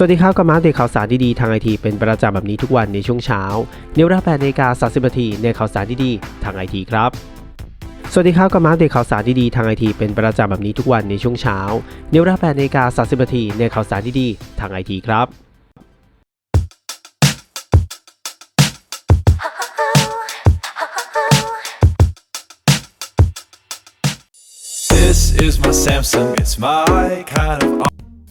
สวัสดีครับกับมาอัปเดตข่าวสารดีๆทางไอทีเป็นประจำแบบนี้ทุกวันในช่วงเช้าในเวลา8นาฬิกา30นาทีในข่าวสารดีๆทางไอทีครับสวัสดีครับกับมาอัปเดตข่าวสารดีๆทางไอทีเป็นประจำแบบนี้ทุกวันในช่วงเช้าในเวลา8นาฬิกา30นาทีในข่าวสารดีๆทางไอทีครับ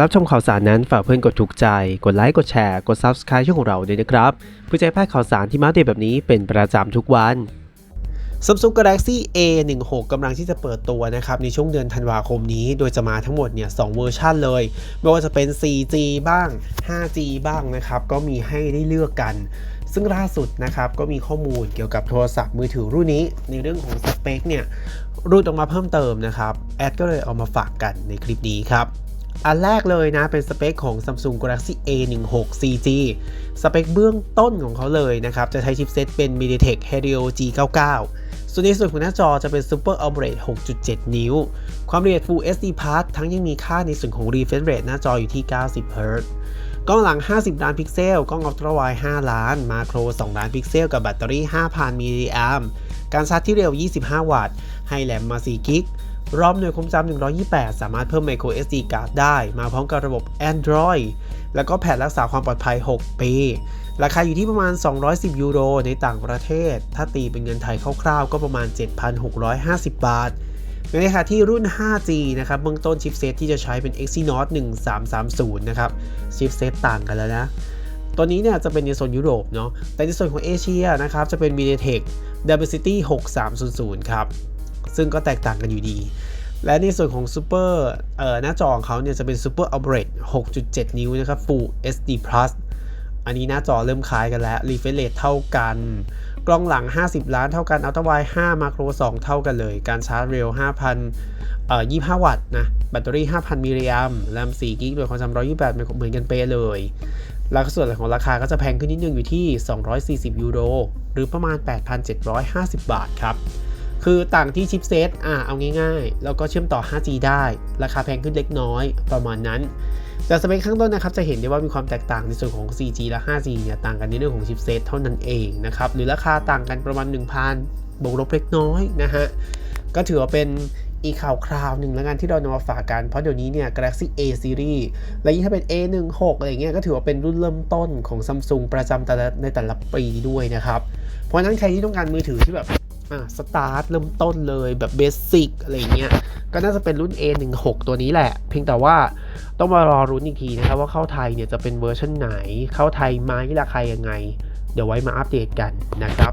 รับชมข่าวสารนั้นฝากเพื่อนกดถูกใจ กดไลค์กดแชร์กด Subscribe ช่องของเราด้วยนะครับเพื่อจะให้พลาดข่าวสารที่มาเดตแบบนี้เป็นประจำทุกวัน Samsung Galaxy A16 กำลังที่จะเปิดตัวนะครับในช่วงเดือนธันวาคมนี้ โดยจะมาทั้งหมดเนี่ยสเวอร์ชันเลย ไม่ว่าจะเป็น 4G บ้าง 5G บ้างนะครับ ก็มีให้ได้เลือกกัน ซึ่งล่าสุดนะครับ ก็มีข้อมูลเกี่ยวกับโทรศัพท์มือถือรุ่นนี้ ในเรื่องของสเปคเนี่ยรูดออกมาเพิ่มเติมนะครับ แอดก็เลยเอามาฝากกันในคลิปนี้ครับ อันแรกเลยนะเป็นสเปคของ Samsung Galaxy A16 4G สเปคเบื้องต้นของเขาเลยนะครับ จะใช้ชิปเซตเป็น MediaTek Helio G99 ส่วนในส่วนของหน้าจอจะเป็น Super AMOLED 6.7 นิ้ว ความละเอียด Full HD Plus ทั้งยังมีค่าในส่วนของ refresh rate หน้าจออยู่ที่ 90 Hz กล้องหลัง 50 ล้านพิกเซล กล้อง Ultra Wide 5ล้าน มาโคร 2 ล้านพิกเซล กับแบตเตอรี่ 5,000 มิลลิแอมการชาร์จที่เร็ว 25 วัตต์ ให้แรมมา 4 กิก รอบหน่วยความจำ128 สามารถเพิ่ม micro SD card ได้ มาพร้อมกับระบบ Android แล้วก็แผ่นรักษาความปลอดภัย 6 ปี ราคาอยู่ที่ประมาณ 210 ยูโร ในต่างประเทศ ถ้าตีเป็นเงินไทยคร่าวๆ ก็ประมาณ 7,650 บาท ในขณะที่รุ่น 5G นะครับ เบื้องต้นชิปเซตที่จะใช้เป็น Exynos 1330 นะครับ ชิปเซตต่างกันแล้วนะ ตัวนี้เนี่ยจะเป็นในโซนยุโรปเนาะ แต่ในส่วนของเอเชียนะครับ จะเป็น MediaTek Dimensity 6300 ครับ ซึ่งก็แตกต่างกันอยู่ดี และในส่วนของ Super เอ่อหน้าจอของเขาเนี่ยจะเป็น Super AMOLED 6.7 นิ้วนะครับ Full HD Plus อันนี้หน้าจอเริ่มคล้ายกันแล้ว refresh rate เท่ากัน กล้องหลัง 50 ล้านเท่ากัน Ultra Wide 5 Macro 2 เท่ากันเลย การชาร์จเร็ว 5,000เอ่อ25 วัตต์นะ แบตเตอรี่ 5,000 มิลลิแอมแรม4กิกโดยความจำ128เหมือนกันเป๊ะเลย แล้วก็ส่วนของราคาก็จะแพงขึ้นนิดนึงอยู่ที่ 240 ยูโร หรือประมาณ 8,750 บาทครับ คือต่างที่ชิปเซตอ่าเอาง่ายๆ แล้วก็เชื่อมต่อ 5G ได้ ราคาแพงขึ้นเล็กน้อยประมาณนั้นจากสเปคข้างต้นนะครับจะเห็นได้ว่ามีความแตกต่างในส่วนของ 4G และ 5G เนี่ยต่างกันในเรื่องของชิปเซตเท่านั้นเองนะครับหรือราคาต่างกันประมาณ 1,000บวกลบเล็กน้อยนะฮะก็ถือว่าเป็นอีกข่าวคราวหนึ่งแล้วกันที่เรานำมาฝากกัน เพราะเดี๋ยวนี้เนี่ย Galaxy A Series และยิ่งถ้าเป็น A16 อะไรเงี้ยก็ถือว่าเป็นรุ่นเริ่มต้นของ Samsung ประจำแต่ในแต่ละปีด้วยนะครับ เพราะฉะนั้นใครที่ต้องการมือถือที่แบบ อะสตาร์ทเริ่มต้นเลยแบบเบสิกอะไรเงี้ย ก็น่าจะเป็นรุ่น A16 ตัวนี้แหละ เพียงแต่ว่าต้องมารอรุ้นอีกทีนะครับว่าเข้าไทยเนี่ยจะเป็นเวอร์ชันไหน เข้าไทยไหมราคายังไง เดี๋ยวไว้มาอัปเดตกันนะครับ